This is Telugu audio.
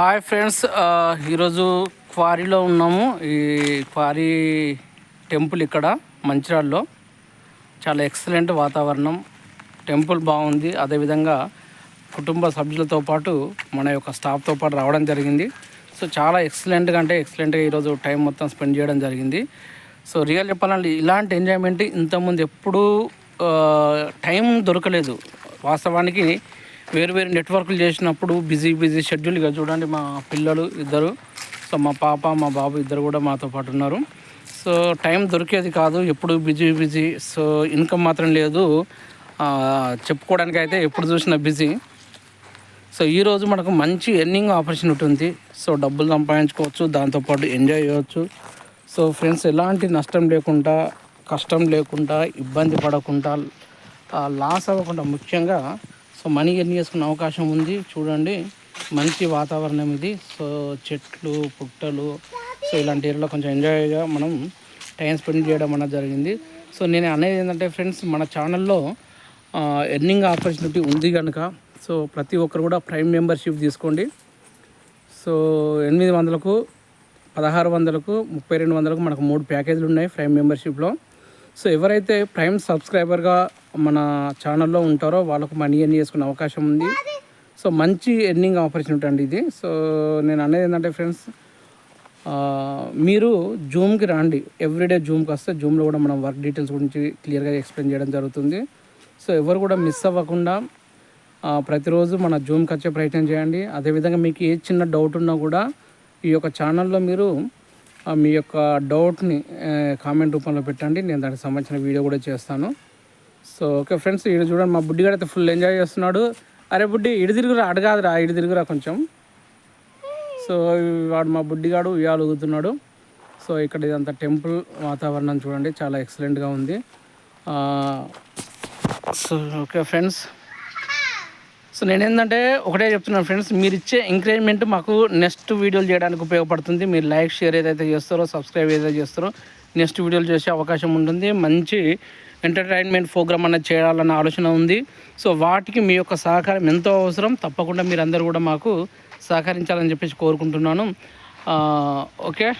హాయ్ ఫ్రెండ్స్ ఈరోజు క్వారీలో ఉన్నాము. ఈ క్వారీ టెంపుల్ ఇక్కడ మంచిర్యాలలో చాలా ఎక్సలెంట్ వాతావరణం. టెంపుల్ బాగుంది. అదేవిధంగా కుటుంబ సభ్యులతో పాటు మన యొక్క స్టాఫ్తో పాటు రావడం జరిగింది. సో చాలా ఎక్సలెంట్గా అంటే ఎక్సలెంట్గా ఈరోజు టైం మొత్తం స్పెండ్ చేయడం జరిగింది. సో రియల్ చెప్పాలంటే ఇలాంటి ఎంజాయ్మెంట్ ఇంతకుముందు ఎప్పుడూ టైం దొరకలేదు. వాస్తవానికి వేరు వేరు నెట్వర్క్లు చేసినప్పుడు బిజీ బిజీ షెడ్యూల్గా చూడండి మా పిల్లలు ఇద్దరు. సో మా పాప మా బాబు ఇద్దరు కూడా మాతో పాటు ఉన్నారు. సో టైం దొరికేది కాదు ఎప్పుడు బిజీ బిజీ సో ఇన్కమ్ మాత్రం లేదు. చెప్పుకోవడానికి అయితే ఎప్పుడు చూసినా బిజీ సో ఈరోజు మనకు మంచి ఎర్నింగ్ ఆపర్చునిటీ ఉంది సో డబ్బులు సంపాదించుకోవచ్చు దాంతోపాటు ఎంజాయ్ చేయవచ్చు సో ఫ్రెండ్స్ ఎలాంటి నష్టం లేకుండా కష్టం లేకుండా ఇబ్బంది పడకుండా లాస్ అవ్వకుండా ముఖ్యంగా సో మనీ ఎర్న్ చేసుకునే అవకాశం ఉంది. చూడండి మంచి వాతావరణం ఇది. సో చెట్లు పుట్టలు సో ఇలాంటి ఏరియాలో కొంచెం ఎంజాయ్గా మనం టైం స్పెండ్ చేయడం అన్నది జరిగింది. సో నేను అనేది ఏంటంటే ఫ్రెండ్స్ మన ఛానల్లో ఎర్నింగ్ ఆపర్చునిటీ ఉంది కనుక సో ప్రతి ఒక్కరు కూడా ప్రైమ్ మెంబర్షిప్ తీసుకోండి. సో ఎనిమిది వందలకు పదహారు వందలకు ముప్పై రెండు వందలకు మనకు మూడు ప్యాకేజీలు ఉన్నాయి ప్రైమ్ మెంబర్షిప్లో సో ఎవరైతే ప్రైమ్ సబ్స్క్రైబర్గా మన ఛానల్లో ఉంటారో వాళ్ళకు మనీ ఎర్న్ చేసుకునే అవకాశం ఉంది. సో మంచి ఎర్నింగ్ ఆపర్చునిటీ అండి ఇది. సో నేను అనేది ఏంటంటే ఫ్రెండ్స్ మీరు జూమ్కి రండి. ఎవ్రీడే జూమ్కి వస్తే జూమ్లో కూడా మనం వర్క్ డీటెయిల్స్ గురించి క్లియర్గా ఎక్స్ప్లెయిన్ చేయడం జరుగుతుంది. సో ఎవరు కూడా మిస్ అవ్వకుండా ప్రతిరోజు మన జూమ్కి వచ్చే ప్రయత్నం చేయండి. అదేవిధంగా మీకు ఏ చిన్న డౌట్ ఉన్నా కూడా ఈ యొక్క ఛానల్లో మీరు మీ యొక్క డౌట్ని కామెంట్ రూపంలో పెట్టండి. నేను దానికి సంబంధించిన వీడియో కూడా చేస్తాను. సో ఓకే ఫ్రెండ్స్ ఇక్కడ చూడండి మా బుడ్డిగాడు అయితే ఫుల్ ఎంజాయ్ చేస్తున్నాడు. అరే బుడ్డి ఇడి తిరుగురా అడగాదురా ఇడి తిరుగురా కొంచెం. సో వాడు మా బుడ్డిగాడు ఉయ్యాలు ఊగుతున్నాడు సో ఇక్కడ ఇదంతా టెంపుల్ వాతావరణం చూడండి చాలా ఎక్సలెంట్గా ఉంది. So okay friends. సో నేను ఏంటంటే ఒకటే చెప్తున్నాను ఫ్రెండ్స్ మీరు ఇచ్చే ఎంకరేజ్మెంట్ మాకు నెక్స్ట్ వీడియోలు చేయడానికి ఉపయోగపడుతుంది. మీరు లైక్ షేర్ ఏదైతే చేస్తారో సబ్స్క్రైబ్ ఏదైతే చేస్తారో నెక్స్ట్ వీడియోలు చేసే అవకాశం ఉంటుంది. మంచి ఎంటర్టైన్మెంట్ ప్రోగ్రామ్ అనేది చేయాలన్న ఆలోచన ఉంది. సో వాటికి మీ యొక్క సహకారం ఎంతో అవసరం. తప్పకుండా మీరందరూ కూడా మాకు సహకరించాలని చెప్పేసి కోరుకుంటున్నాను. ఓకే?